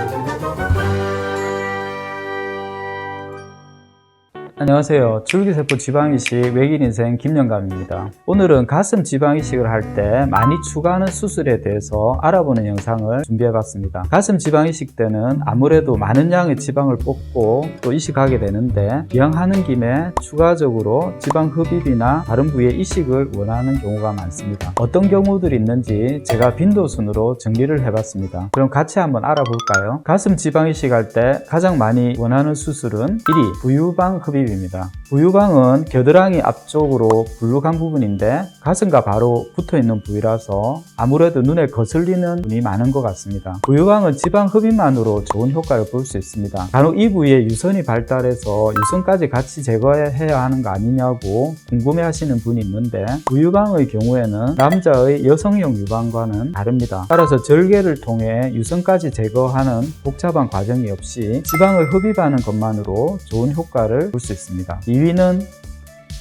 Thank you. 안녕하세요. 줄기세포 지방이식 외길 인생 김영감입니다. 오늘은 가슴 지방이식을 할 때 많이 추가하는 수술에 대해서 알아보는 영상을 준비해봤습니다. 가슴 지방이식 때는 아무래도 많은 양의 지방을 뽑고 또 이식하게 되는데 이왕 하는 김에 추가적으로 지방 흡입이나 다른 부위의 이식을 원하는 경우가 많습니다. 어떤 경우들이 있는지 제가 빈도순으로 정리를 해봤습니다. 그럼 같이 한번 알아볼까요? 가슴 지방 이식 할 때 가장 많이 원하는 수술은 1위 부유방 흡입 입니다. 부유방은 겨드랑이 앞쪽으로 불룩한 부분인데 가슴과 바로 붙어 있는 부위라서 아무래도 눈에 거슬리는 분이 많은 것 같습니다. 부유방은 지방 흡입만으로 좋은 효과를 볼 수 있습니다. 간혹 이 부위에 유선이 발달해서 유선까지 같이 제거해야 하는 거 아니냐고 궁금해 하시는 분이 있는데 부유방의 경우에는 남자의 여성용 유방과는 다릅니다. 따라서 절개를 통해 유선까지 제거하는 복잡한 과정이 없이 지방을 흡입하는 것만으로 좋은 효과를 볼 수 있습니다. 2위는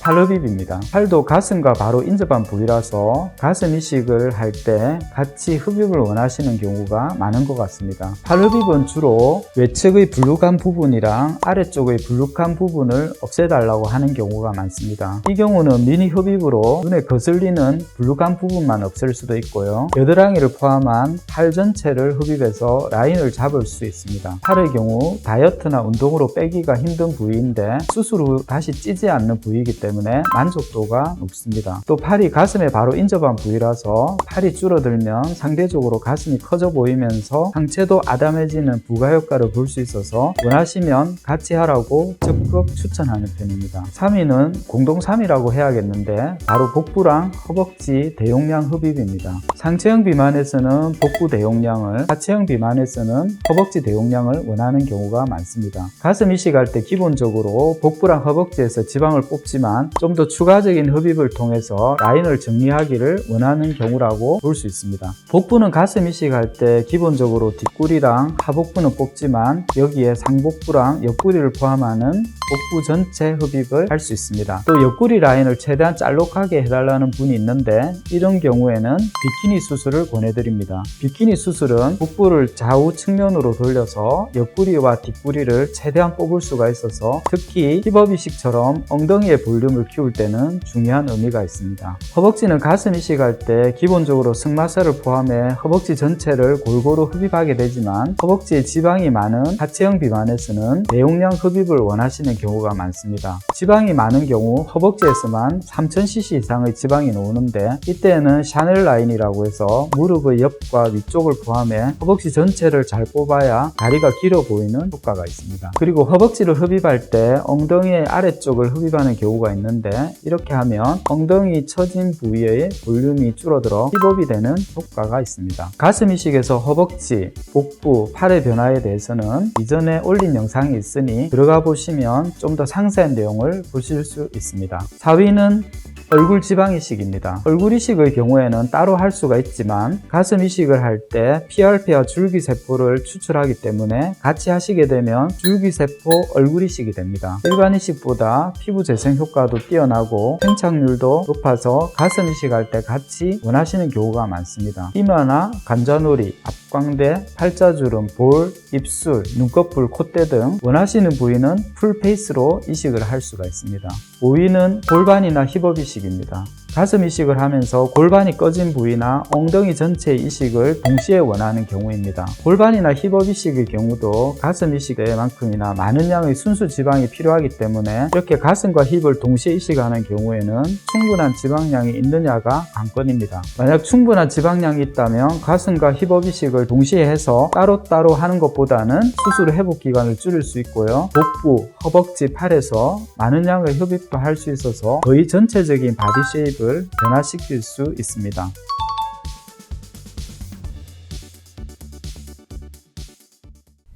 팔흡입입니다. 팔도 가슴과 바로 인접한 부위라서 가슴 이식을 할 때 같이 흡입을 원하시는 경우가 많은 것 같습니다. 팔흡입은 주로 외측의 불룩한 부분이랑 아래쪽의 불룩한 부분을 없애달라고 하는 경우가 많습니다. 이 경우는 미니 흡입으로 눈에 거슬리는 불룩한 부분만 없앨 수도 있고요. 겨드랑이를 포함한 팔 전체를 흡입해서 라인을 잡을 수 있습니다. 팔의 경우 다이어트나 운동으로 빼기가 힘든 부위인데 수술 후 다시 찌지 않는 부위이기 때문에 만족도가 높습니다. 또 팔이 가슴에 바로 인접한 부위라서 팔이 줄어들면 상대적으로 가슴이 커져 보이면서 상체도 아담해지는 부가 효과를 볼 수 있어서 원하시면 같이 하라고 적극 추천하는 편입니다. 3위는 공동 3위라고 해야겠는데 바로 복부랑 허벅지 대용량 흡입입니다. 상체형 비만에서는 복부 대용량을, 하체형 비만에서는 허벅지 대용량을 원하는 경우가 많습니다. 가슴 이식할 때 기본적으로 복부랑 허벅지에서 지방을 뽑지만 좀 더 추가적인 흡입을 통해서 라인을 정리하기를 원하는 경우라고 볼 수 있습니다. 복부는 가슴 이식할 때 기본적으로 뒷구리랑 하복부는 뽑지만 여기에 상복부랑 옆구리를 포함하는 복부 전체 흡입을 할 수 있습니다. 또 옆구리 라인을 최대한 짤록하게 해달라는 분이 있는데 이런 경우에는 비키니 수술을 권해드립니다. 비키니 수술은 복부를 좌우 측면으로 돌려서 옆구리와 뒷구리를 최대한 뽑을 수가 있어서 특히 힙업 이식처럼 엉덩이의 볼륨을 키울 때는 중요한 의미가 있습니다. 허벅지는 가슴 이식할 때 기본적으로 승마살을 포함해 허벅지 전체를 골고루 흡입하게 되지만 허벅지에 지방이 많은 하체형 비만에서는 대용량 흡입을 원하시는 경우가 많습니다. 지방이 많은 경우 허벅지에서만 3000cc 이상의 지방이 나오는데 이때는 샤넬 라인이라고 해서 무릎의 옆과 위쪽을 포함해 허벅지 전체를 잘 뽑아야 다리가 길어 보이는 효과가 있습니다. 그리고 허벅지를 흡입할 때 엉덩이의 아래쪽을 흡입하는 경우가 있는데 이렇게 하면 엉덩이 처진 부위의 볼륨이 줄어들어 힙업이 되는 효과가 있습니다. 가슴 이식에서 허벅지, 복부, 팔의 변화에 대해서는 이전에 올린 영상이 있으니 들어가 보시면 좀 더 상세한 내용을 보실 수 있습니다. 4위는 얼굴 지방 이식입니다. 얼굴 이식의 경우에는 따로 할 수가 있지만 가슴 이식을 할 때 PRP와 줄기 세포를 추출하기 때문에 같이 하시게 되면 줄기 세포 얼굴 이식이 됩니다. 일반 이식보다 피부 재생 효과도 뛰어나고 팽창률도 높아서 가슴 이식할 때 같이 원하시는 경우가 많습니다. 이마나 관자놀이, 앞 광대, 팔자주름, 볼, 입술, 눈꺼풀, 콧대 등 원하시는 부위는 풀페이스로 이식을 할 수가 있습니다. 5위는 골반이나 힙업 이식입니다. 가슴 이식을 하면서 골반이 꺼진 부위나 엉덩이 전체 이식을 동시에 원하는 경우입니다. 골반이나 힙업 이식의 경우도 가슴 이식에만큼이나 많은 양의 순수 지방이 필요하기 때문에 이렇게 가슴과 힙을 동시에 이식하는 경우에는 충분한 지방량이 있느냐가 관건입니다. 만약 충분한 지방량이 있다면 가슴과 힙업 이식을 동시에 해서 따로따로 하는 것보다는 수술 회복 기간을 줄일 수 있고요. 복부, 허벅지, 팔에서 많은 양의 흡입도 할 수 있어서 거의 전체적인 바디 쉐입 을 변화시킬 수 있습니다.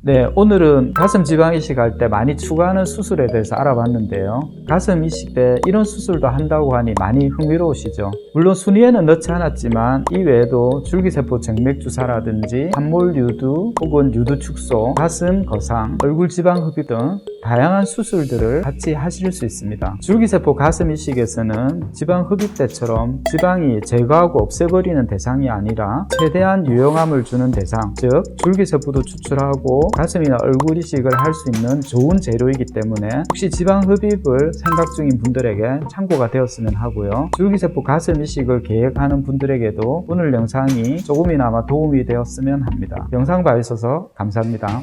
네, 오늘은 가슴 지방 이식할 때 많이 추가하는 수술에 대해서 알아봤는데요. 가슴 이식 때 이런 수술도 한다고 하니 많이 흥미로우시죠? 물론 순위에는 넣지 않았지만 이 외에도 줄기세포 정맥 주사라든지 함몰 유두 혹은 유두 축소, 가슴 거상, 얼굴 지방 흡입 등 다양한 수술들을 같이 하실 수 있습니다. 줄기세포 가슴 이식에서는 지방 흡입 때처럼 지방이 제거하고 없애버리는 대상이 아니라 최대한 유용함을 주는 대상, 즉 줄기세포도 추출하고 가슴이나 얼굴 이식을 할 수 있는 좋은 재료이기 때문에 혹시 지방 흡입을 생각 중인 분들에게 참고가 되었으면 하고요. 줄기세포 가슴 이식을 계획하는 분들에게도 오늘 영상이 조금이나마 도움이 되었으면 합니다. 영상 봐주셔서 감사합니다.